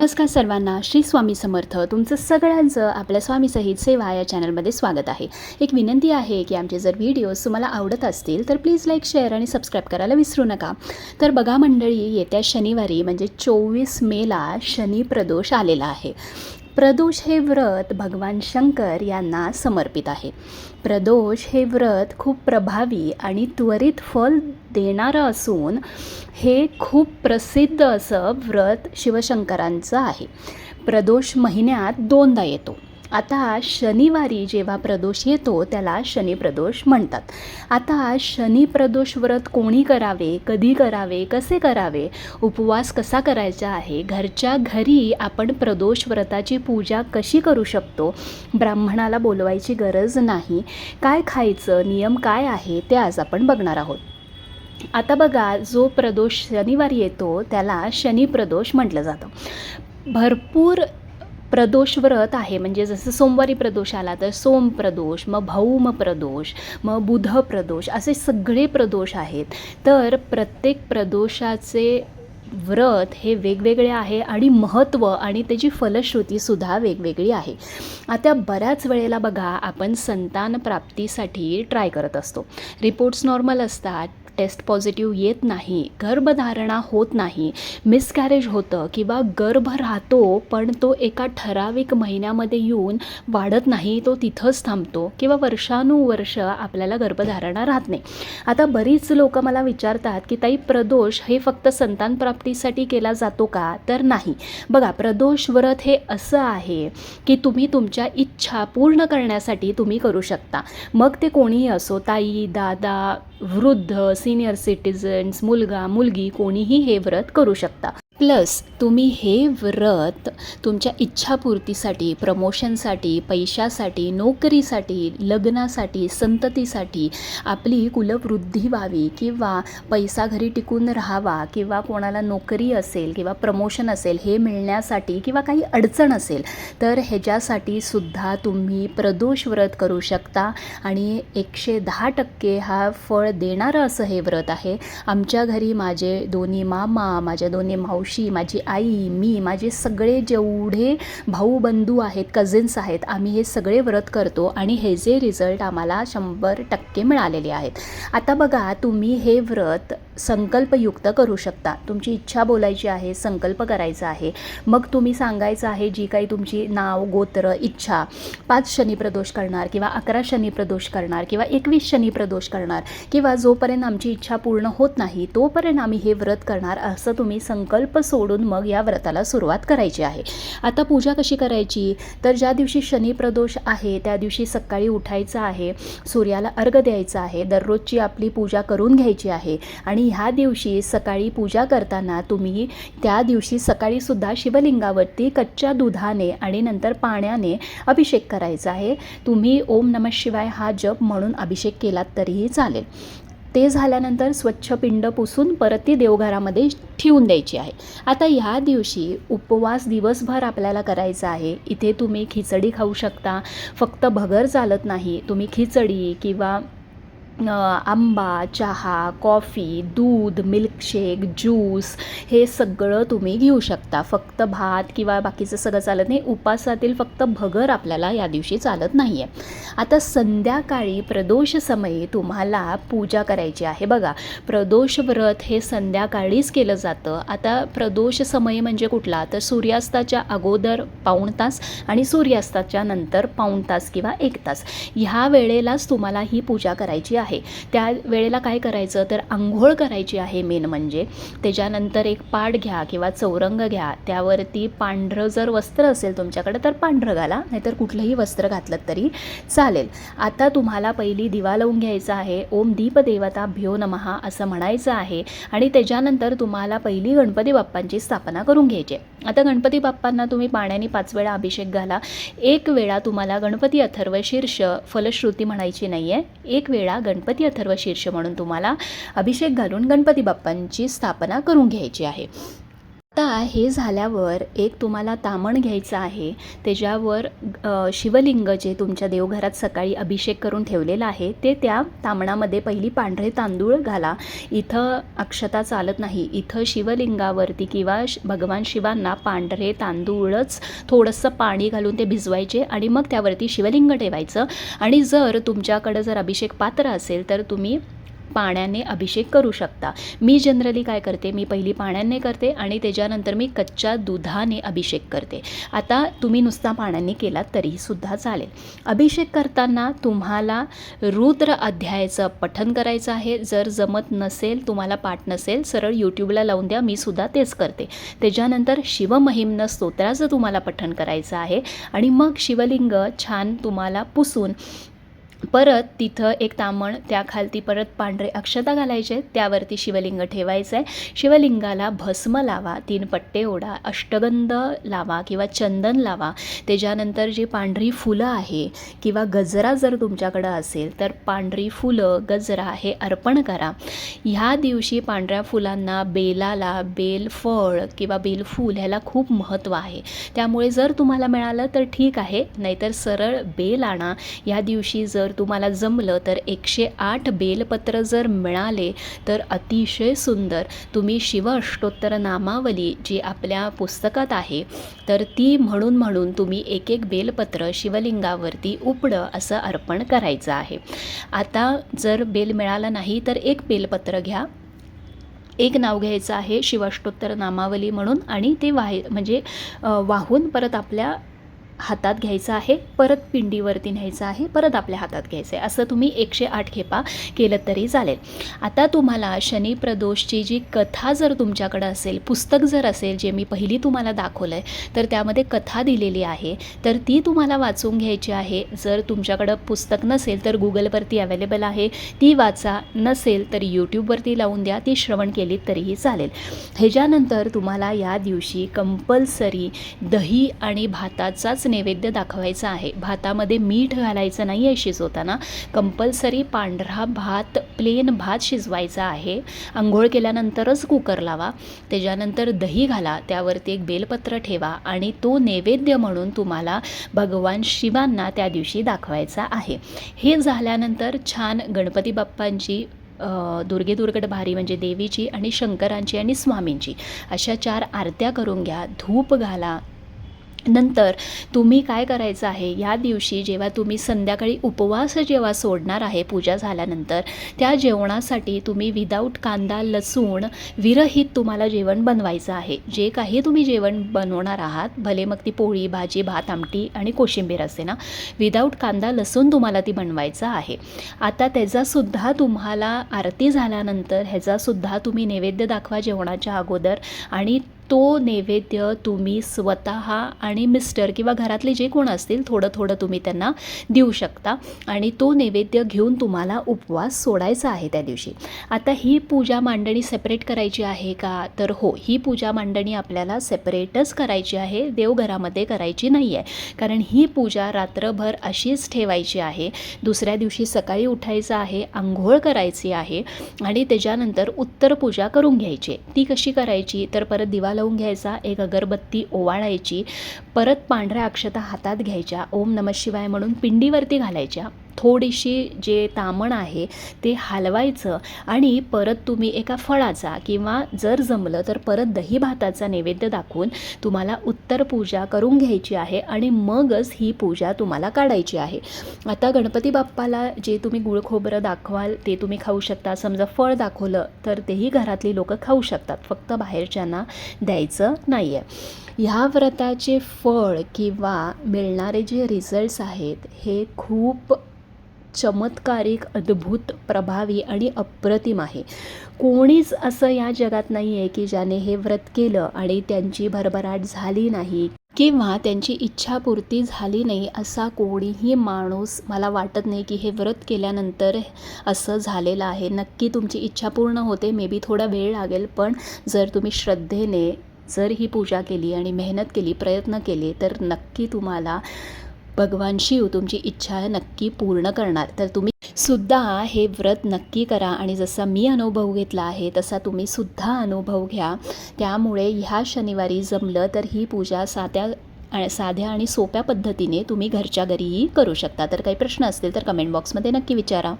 नमस्कार सर्वांना श्री स्वामी समर्थ. तुमचं सगळ्यांचं आपल्या स्वामी सहित सेवा या चॅनलमध्ये स्वागत आहे. एक विनंती आहे की आमचे जर व्हिडिओज तुम्हाला आवडत असतील तर प्लीज लाईक शेअर आणि सबस्क्राईब करायला विसरू नका. तर बघा मंडळी येत्या शनिवारी म्हणजे चोवीस मेला शनी प्रदोष आलेला आहे. प्रदोष हे व्रत भगवान शंकर यांना समर्पित आहे. प्रदोष हे व्रत खूप प्रभावी आणि त्वरित फल देणारं असून हे खूप प्रसिद्ध असं व्रत शिवशंकरांचं आहे. प्रदोष महिन्यात दोनदा येतो. आता शनिवारी जेव्हा प्रदोष येतो त्याला शनिप्रदोष म्हणतात. आता शनिप्रदोष व्रत कोणी करावे कधी करावे कसे करावे उपवास कसा करायचा आहे घरच्या घरी आपण प्रदोष व्रताची पूजा कशी करू शकतो ब्राह्मणाला बोलवायची गरज नाही. काय खायचं नियम काय आहे ते आज आपण बघणार आहोत. आता बघा जो प्रदोष शनिवारी येतो त्याला शनिप्रदोष म्हटलं जातं. भरपूर प्रदोष व्रत आहे. म्हणजे जसं सोमवारी प्रदोष आला तर सोम प्रदोष मग भौम प्रदोष मग बुध प्रदोष असे सगळे प्रदोष आहेत. तर प्रत्येक प्रदोषाचे व्रत हे वेगवेगळे आहे आणि महत्त्व आणि त्याची फलश्रुतीसुद्धा वेगवेगळी आहे. आता बऱ्याच वेळेला बघा आपण संतान प्राप्तीसाठी ट्राय करत असतो. रिपोर्ट्स नॉर्मल असतात टेस्ट पॉझिटिव्ह येत नाही गर्भधारणा होत नाही मिसकॅरेज होतं किंवा गर्भ राहतो पण तो एका ठराविक महिन्यामध्ये येऊन वाढत नाही तो तिथंच थांबतो किंवा वर्षानुवर्ष आपल्याला गर्भधारणा राहत नाही. आता बरीच लोक मला विचारतात की ताई प्रदोष हे फक्त संतान प्राप्तीसाठी केला जातो का? तर नाही. बघा प्रदोष व्रत हे असं आहे की तुम्ही तुमच्या इच्छा पूर्ण करण्यासाठी तुम्ही करू शकता. मग ते कोणीही असो ताई दादा वृद्ध सिनियर सिटीजन्स मुलगा मुलगी कोणीही हे व्रत करू शकता. प्लस तुम्ही हे व्रत तुमच्या इच्छापूर्तीसाठी प्रमोशनसाठी पैशासाठी नोकरीसाठी लग्नासाठी संततीसाठी आपली कुलवृद्धी व्हावी किंवा पैसा घरी टिकून राहावा किंवा कोणाला नोकरी असेल किंवा प्रमोशन असेल हे मिळण्यासाठी किंवा काही अडचण असेल तर ह्याच्यासाठी सुद्धा तुम्ही प्रदोष व्रत करू शकता आणि एकशे दहा टक्के हा फळ देणारं असं हे व्रत आहे. आमच्या घरी माझे दोन्ही मामा माझ्या दोन्ही मावशी मावशी माझी आई मी माझे सगळे जेवढे भाऊ बंधू आहेत कझिन्स आहेत आम्ही हे सगळे व्रत करतो आणि हे जे रिझल्ट आम्हाला शंभर टक्के मिळालेले आहेत. आता बघा तुम्ही हे व्रत संकल्पयुक्त करू शकता. तुमची इच्छा बोलायची आहे संकल्प करायचा आहे. मग तुम्ही सांगायचं आहे जी काही तुमची नाव गोत्र इच्छा पाच शनी प्रदोष करणार किंवा अकरा शनी प्रदोष करणार किंवा एकवीस शनी प्रदोष करणार किंवा जोपर्यंत आमची इच्छा पूर्ण होत नाही तोपर्यंत आम्ही हे व्रत करणार असं तुम्ही संकल्प सोडून मग या व्रताला सुरुवात करायची आहे. आता पूजा कशी करायची? तर ज्या दिवशी शनी प्रदोष आहे त्या दिवशी सकाळी उठायचं आहे सूर्याला अर्घ द्यायचा आहे दररोजची आपली पूजा करून घ्यायची आहे आणि ह्या दिवशी सकाळी पूजा करताना तुम्ही त्या दिवशी सकाळीसुद्धा शिवलिंगावरती कच्च्या दुधाने आणि नंतर पाण्याने अभिषेक करायचा आहे. तुम्ही ओम नम शिवाय हा जप म्हणून अभिषेक केलात तरीही चालेल. ते झाल्यानंतर स्वच्छ पिंड पुसून परत ती देवघरामध्ये ठेवून द्यायची आहे. आता ह्या दिवशी उपवास दिवसभर आपल्याला करायचा आहे. इथे तुम्ही खिचडी खाऊ शकता. फक्त भगर चालत नाही. तुम्ही खिचडी किंवा आंबा चहा कॉफी दूध मिल्कशेक ज्यूस हे सगळं तुम्ही घेऊ शकता. फक्त भात किंवा बाकीचं सगळं चालत नाही. उपासातील फक्त भगर आपल्याला या दिवशी चालत नाही आहे आता संध्याकाळी प्रदोष समयी तुम्हाला पूजा करायची आहे बघा. प्रदोष व्रत हे संध्याकाळीच केलं जातं. आता प्रदोष समय म्हणजे कुठला? तर सूर्यास्ताच्या अगोदर पाऊण तास आणि सूर्यास्ताच्या नंतर पाऊण तास किंवा एक तास. ह्या वेळेलाच तुम्हाला ही पूजा करायची आहे. आहे. त्या वेळेला काय करायचं? तर आंघोळ करायची आहे मेन म्हणजे. त्याच्यानंतर एक पाट घ्या किंवा चौरंग घ्या. त्यावरती पांढरं जर वस्त्र असेल तुमच्याकडे तर पांढरं घाला. नाहीतर कुठलंही वस्त्र घातलं तरी चालेल. आता तुम्हाला पहिली दिवा लावून घ्यायचा आहे. ओम दीपदेवता भ्यो नमहा असं म्हणायचं आहे. आणि त्याच्यानंतर तुम्हाला पहिली गणपती बाप्पांची स्थापना करून घ्यायची आहे. आता गणपती बाप्पांना तुम्ही पाण्याने पाच वेळा अभिषेक घाला. एक वेळा तुम्हाला गणपती अथर्व शीर्ष फलश्रुती म्हणायची नाही आहे एक वेळा गणपती अथर्व शीर्ष म्हणून तुम्हाला अभिषेक घालून गणपती बाप्पांची स्थापना करून घ्यायची आहे. आता हे झाल्यावर एक तुम्हाला तामण घ्यायचं आहे. त्याच्यावर शिवलिंग जे तुमच्या देवघरात सकाळी अभिषेक करून ठेवलेलं आहे ते त्या तामणामध्ये पहिली पांढरे तांदूळ घाला. इथं अक्षता चालत नाही. इथं शिवलिंगावरती किंवा भगवान शिवांना पांढरे तांदूळच थोडंसं पाणी घालून ते भिजवायचे आणि मग त्यावरती शिवलिंग ठेवायचं. आणि जर तुमच्याकडं जर अभिषेक पात्र असेल तर तुम्ही पाण्याने अभिषेक करू शकता. मी जनरली काय करते मी पहिली पाण्याने करते आणि त्याच्यानंतर मी कच्च्या दुधाने अभिषेक करते. आता तुम्ही नुसता पाण्याने केला तरीसुद्धा चालेल. अभिषेक करताना तुम्हाला रुद्र अध्यायाचं पठन करायचं आहे. जर जमत नसेल तुम्हाला पाठ नसेल सरळ यूट्यूबला लावून द्या मी सुद्धा तेच करते. त्याच्यानंतर शिवमहिम्न स्तोत्राचं तुम्हाला पठन करायचं आहे. आणि मग शिवलिंग छान तुम्हाला पुसून परत तिथं एक तामण त्याखालती परत पांढरे अक्षता घालायचे त्यावरती शिवलिंग ठेवायचं. आहे शिवलिंगाला भस्म लावा तीन पट्टे ओढा अष्टगंध लावा किंवा चंदन लावा. त्याच्यानंतर जी पांढरी फुलं आहे किंवा गजरा जर तुमच्याकडं असेल तर पांढरी फुलं गजरा हे अर्पण करा. ह्या दिवशी पांढऱ्या फुलांना बेलाला बेलफळ किंवा बेलफूल ह्याला खूप महत्त्व आहे. त्यामुळे जर तुम्हाला मिळालं तर ठीक आहे नाहीतर सरळ बेल आणा. या दिवशी जर तुम्हाला जमलं तर एकशे आठ बेलपत्र जर मिळाले तर अतिशय सुंदर. तुम्ही शिव अष्टोत्तर नामावली जी आपल्या पुस्तकात आहे तर ती म्हणून म्हणून तुम्ही एक एक बेलपत्र शिवलिंगावरती उपडं असं अर्पण करायचं आहे. आता जर बेल मिळाला नाही तर एक बेलपत्र घ्या. एक नाव घ्यायचं आहे शिवाष्टोत्तर नामावली म्हणून आणि ते वाहे म्हणजे वाहून परत आपल्या हातात घ्यायचं आहे परत पिंडीवरती न्यायचं आहे परत आपल्या हातात घ्यायचं आहे. असं तुम्ही एकशे आठ खेपा केलं तरी चालेल. आता तुम्हाला शनी प्रदोषची जी कथा जर तुमच्याकडं असेल पुस्तक जर असेल जे मी पहिली तुम्हाला दाखवलं आहे तर त्यामध्ये कथा दिलेली आहे. तर ती तुम्हाला वाचून घ्यायची आहे. जर तुमच्याकडं पुस्तक नसेल तर गुगलवरती अवेलेबल आहे. ती वाचा नसेल तर यूट्यूबवरती लावून द्या ती श्रवण केलीत तरीही चालेल. ह्याच्यानंतर तुम्हाला या दिवशी कंपल्सरी दही आणि भाताचाच नैवेद्य दाखवायचा आहे. भातामध्ये मीठ घालायचं नाही आहे शिजवताना. कंपल्सरी पांढरा भात प्लेन भात शिजवायचा आहे. आंघोळ केल्यानंतरच कुकर लावा. त्याच्यानंतर दही घाला. त्यावरती एक बेलपत्र ठेवा आणि तो नैवेद्य म्हणून तुम्हाला भगवान शिवांना त्या दिवशी दाखवायचा आहे. हे झाल्यानंतर छान गणपती बाप्पांची दुर्गे दुर्गट भारी म्हणजे देवीची आणि शंकरांची आणि स्वामींची अशा चार आरत्या करून घ्या. धूप घाला. नंतर तुम्ही काय करायचं आहे? या दिवशी जेव्हा तुम्ही संध्याकाळी उपवास जेव्हा सोडणार आहे पूजा झाल्यानंतर त्या जेवणासाठी तुम्ही विदाऊट कांदा लसूण विरहित तुम्हाला जेवण बनवायचं आहे. जे काही तुम्ही जेवण बनवणार आहात भले मग ती पोळी भाजी भात आमटी आणि कोशिंबीर असते ना विदाऊट कांदा लसूण तुम्हाला ती बनवायचं आहे. आता त्याचासुद्धा तुम्हाला आरती झाल्यानंतर ह्याचासुद्धा तुम्ही नैवेद्य दाखवा जेवणाच्या अगोदर आणि तो नैवेद्य तुम्ही स्वतः आणि मिस्टर किंवा घरातले जे कोण असतील थोडं थोडं तुम्ही त्यांना देऊ शकता. आणि तो नैवेद्य घेऊन तुम्हाला उपवास सोडायचा आहे त्या दिवशी. आता ही पूजा मांडणी सेपरेट करायची आहे का? तर हो ही पूजा मांडणी आपल्याला सेपरेटच करायची आहे. देवघरामध्ये करायची नाही आहे कारण ही पूजा रात्रभर अशीच ठेवायची आहे. दुसऱ्या दिवशी सकाळी उठायचं आहे आंघोळ करायची आहे आणि त्याच्यानंतर उत्तर पूजा करून घ्यायची. ती कशी करायची? तर परत दिवाला हलवून घ्यायचा एक अगरबत्ती ओवाळायची परत पांढऱ्या अक्षता हातात घ्यायच्या ओम नम शिवाय म्हणून पिंडीवरती घालायच्या. थोडीशी जे तामण आहे ते हलवायचं आणि परत तुम्ही एका फळाचा किंवा जर जमलं तर परत दही भाताचा नैवेद्य दाखवून तुम्हाला उत्तर पूजा करून घ्यायची आहे आणि मगच ही पूजा तुम्हाला काढायची आहे. आता गणपती बाप्पाला जे तुम्ही गुळ खोबरं दाखवाल ते तुम्ही खाऊ शकता. समजा फळ दाखवलं तर तेही घरातली लोकं खाऊ शकतात. फक्त बाहेरच्यांना द्यायचं नाही आहे ह्या व्रताचे फळ किंवा मिळणारे जे रिझल्ट्स आहेत हे खूप चमत्कारिक अद्भुत प्रभावी आणि अप्रतिम आहे. कोणीच असं या जगात नाही आहे की ज्याने हे व्रत केलं आणि त्यांची भरभराट झाली नाही किंवा त्यांची इच्छापूर्ती झाली नाही असा कोणीही माणूस मला वाटत नाही की हे व्रत केल्यानंतर असं झालेलं आहे. नक्की तुमची इच्छा पूर्ण होते मे बी थोडा वेळ लागेल पण जर तुम्ही श्रद्धेने जर ही पूजा केली आणि मेहनत केली प्रयत्न केले तर नक्की तुम्हाला भगवान शिव तुमची इच्छा नक्की पूर्ण करणार. तर तुम्ही सुद्धा हे व्रत नक्की करा आणि जसा मी अनुभव घेतला आहे तसा तुम्ही सुद्धा अनुभव घ्या. त्यामुळे ह्या शनिवारी जमलं तर ही पूजा साध्या साध्या आणि सोप्या पद्धतीने तुम्ही घरच्या घरीही करू शकता. तर काही प्रश्न असतील तर कमेंट बॉक्समध्ये नक्की विचारा.